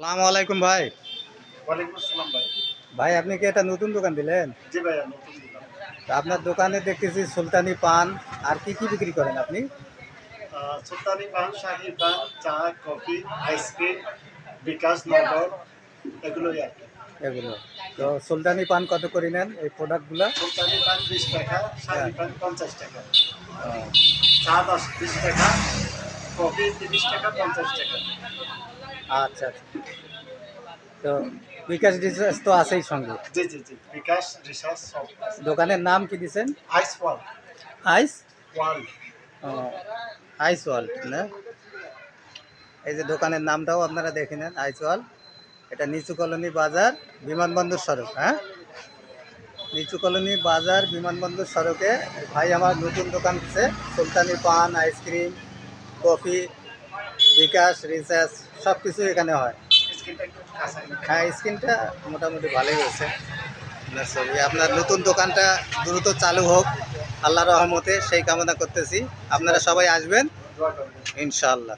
সালাম আলাইকুম ভাই। ওয়ালাইকুম ভাই। ভাই আপনি কি এটা নতুন দোকান দিলেন? আপনার দোকানে দেখতেছি সুলতানি পান। আর কি কি বিক্রি করেন আপনি? সুলতানি পান শাহি পান চা কফি আইসক্রিম বিকাশ নগর এগুলোই আর এগুলো। তো সুলতানি পান কত করে নেন এই প্রোডাক্টগুলো সুলতানি পান বিশ টাকা শাহি পান পঞ্চাশ টাকা। চা দশ বিশ টাকা কফি তিরিশ টাকা পঞ্চাশ টাকা। আচ্ছা আচ্ছা। তো বিকাশ ডিজাস তো আছেই সঙ্গে। জি জি জি বিকাশ রিসার্চ দোকানের নাম কি দিছেন? আইস ওয়াল আইস ওয়াল আইস ওয়ার্ল্ড না? এই যে দোকানের নামটাও আপনারা দেখে নেন আইস ওয়ার্ল্ড এটা নিচু কলোনি বাজার বিমানবন্দর সড়ক হ্যাঁ? নিচু কলোনি বাজার বিমানবন্দর সড়কে ভাই আমার নতুন দোকান আছে সুলতানি পান আইসক্রিম কফি বিকাশ রিসার্চ সব কিছু এখানে হয়। হ্যাঁ স্ক্রিনটা মোটামুটি ভালোই হয়েছে আপনার ছবি আপনার নতুন দোকানটা দ্রুত চালু হোক। আল্লাহ রহমতে সেই কামনা করতেছি। আপনারা সবাই আসবেন ইনশাল্লাহ ইনশাআল্লাহ।